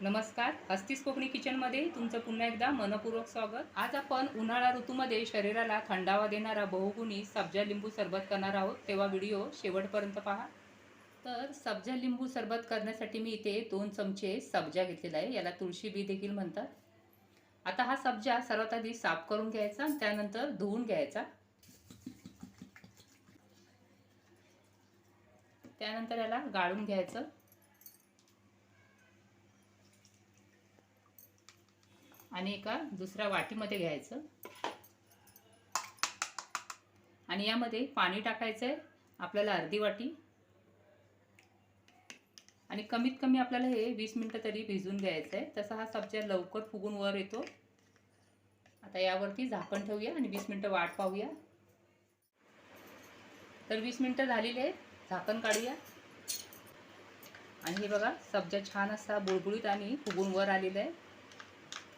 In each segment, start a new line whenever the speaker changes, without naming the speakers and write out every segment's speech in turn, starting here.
नमस्कार अस्तिस कोकणी किचनमध्ये तुमचं पुन्हा एकदा मनपूर्वक स्वागत. आज आपण उन्हाळा ऋतूमध्ये शरीराला थंडावा देणारा बहुगुणी सब्जा लिंबू सरबत करणार आहोत. तेव्हा व्हिडिओ शेवटपर्यंत पहा. तर सब्जा लिंबू सरबत करण्यासाठी मी इथे दोन चमचे सब्जा घेतलेला आहे. याला तुळशी बी देखील म्हणतात. आता हा सब्जा सर्वात आधी साफ करून घ्यायचा आणि त्यानंतर धुवून घ्यायचा. त्यानंतर याला गाळून घ्यायचं. आणि एका दुसऱ्या वाटीमध्ये घ्यायचं. आणि यामध्ये पाणी टाकायचं आहे आपल्याला अर्धी वाटी. आणि कमीत कमी आपल्याला हे वीस मिनटं तरी भिजून घ्यायचं आहे तसा हा सब्जा लवकर फुगून वर येतो. आता यावरती झाकण ठेवूया आणि वीस मिनटं वाट पाहूया. तर वीस मिनटं झालेली आहेत. झाकण काढूया. आणि हे बघा सब्जा छान असा बुळबुळीत आणि फुगून वर आलेला आहे.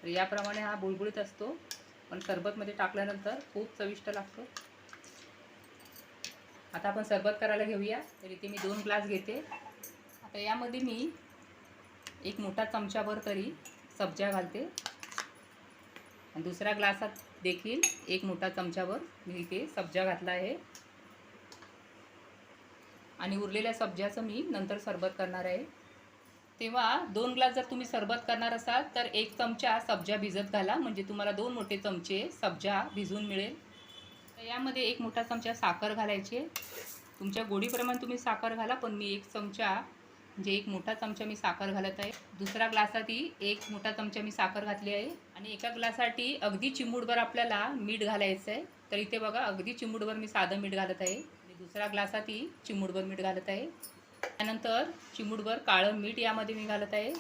तर याप्रमाणे हा बुळबुळीत असतो. पण सरबतमध्ये टाकल्यानंतर खूप चविष्ट लागतो. आता आपण सरबत करायला घेऊया. तर इथे मी दोन ग्लास घेते. आता यामध्ये मी एक मोठा चमचाभर तरी सब्जा घालते. आणि दुसऱ्या ग्लासात देखील एक मोठा चमचाभर मी इथे सब्जा घातला आहे. आणि उरलेल्या सब्जाचं मी नंतर सरबत करणार आहे. तेव्हा दोन ग्लास जर तुम्ही सरबत करणार असाल तर एक चमचा सब्जा भिजत घाला. म्हणजे तुम्हाला दोन मोठे चमचे सब्जा भिजून मिळेल. तर यामध्ये एक मोठा चमचा साखर घालायची आहे. तुमच्या गोडीप्रमाणे तुम्ही साखर घाला पण मी एक चमचा म्हणजे एक मोठा चमचा मी साखर घालत आहे. दुसऱ्या ग्लासातही एक मोठा चमचा मी साखर घातली आहे. आणि एका ग्लासाठी अगदी चिमूटभर आपल्याला मीठ घालायचं आहे. तर इथे बघा अगदी चिमूटभर मी साधं मीठ घालत आहे. आणि दुसऱ्या ग्लासातही चिमूटभर मीठ घालत आहे. त्यानंतर चिमूटभर काळं मीठ यामध्ये मी घालत आहे.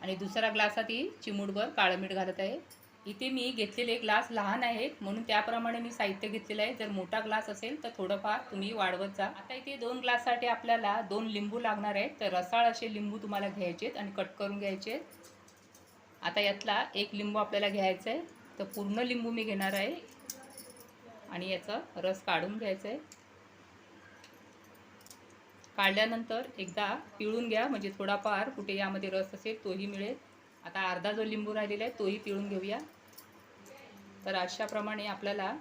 आणि दुसऱ्या ग्लासातही चिमूटभर काळं मीठ घालत आहे. इथे मी घेतलेले ग्लास लहान आहेत म्हणून त्याप्रमाणे मी साहित्य घेतलेलं आहे. जर मोठा ग्लास असेल तर थोडंफार तुम्ही वाढवत जा. आता इथे दोन ग्लाससाठी आपल्याला दोन लिंबू लागणार आहेत. तर रसाळ असे लिंबू तुम्हाला घ्यायचे आणि कट करून घ्यायचे आता यातला एक लिंबू आपल्याला घ्यायचा आहे. तर पूर्ण लिंबू मी घेणार आहे. आणि याचा रस काढून घ्यायचा आहे. काढल्यानंतर एकदा पिळून घ्या. म्हणजे थोडाफार कुठे यामध्ये रस असेल तोही मिळेल. आता अर्धा जो लिंबू राहिलेला आहे तोही पिळून घेऊया. तर अशाप्रमाणे आपल्याला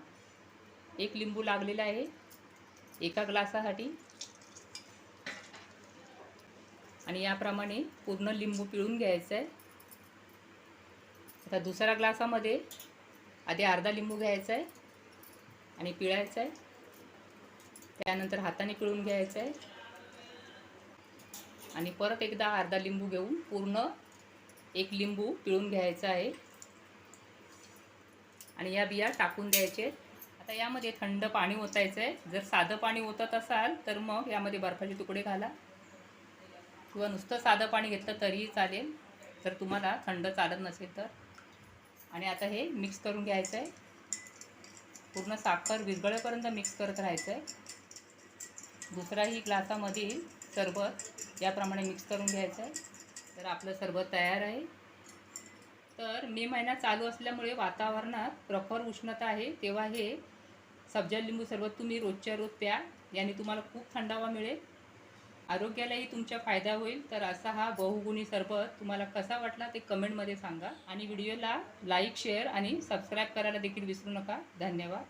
एक लिंबू लागलेला आहे. एका ग्लासासाठी. आणि याप्रमाणे पूर्ण लिंबू पिळून घ्यायचं आहे आता दुसऱ्या ग्लासामध्ये आधी अर्धा लिंबू घ्यायचा आहे आणि पिळायचा आहे त्यानंतर हाताने पिळून घ्यायचं आहे आणि परत एकदा अर्धा लिंबू घेऊन पूर्ण एक लिंबू पिळून घ्यायचा आहे. आणि या बिया टाकून द्यायचे आता यामध्ये थंड पाणी ओतायचं आहे. जर साधं पाणी ओतत असाल तर मग यामध्ये बर्फाचे तुकडे घाला. किंवा नुसतं साधं पाणी घेतलं तरीही चालेल. जर तुम्हाला थंड चालत नसेल तर. आणि आता हे मिक्स करून घ्यायचं आहे. पूर्ण साखर विरगळेपर्यंत मिक्स करत राहायचं आहे. दुसराही ग्लासामध्ये सरबत याप्रमाणे मिक्स करून घ्यायचं आहे. तर आपलं सरबत तयार आहे. तर मे महिना चालू असल्यामुळे वातावरणात प्रखर उष्णता आहे. तेव्हा हे सब्जा लिंबू सरबत तुम्ही रोजच्या रोज प्या. याने तुम्हाला खूप थंडावा मिळेल. आरोग्यालाही तुमचा फायदा होईल. तर असा हा बहुगुणी सरबत तुम्हाला कसा वाटला ते कमेंटमध्ये सांगा. आणि व्हिडिओला लाईक शेअर आणि सबस्क्राईब करायला देखील विसरू नका. धन्यवाद.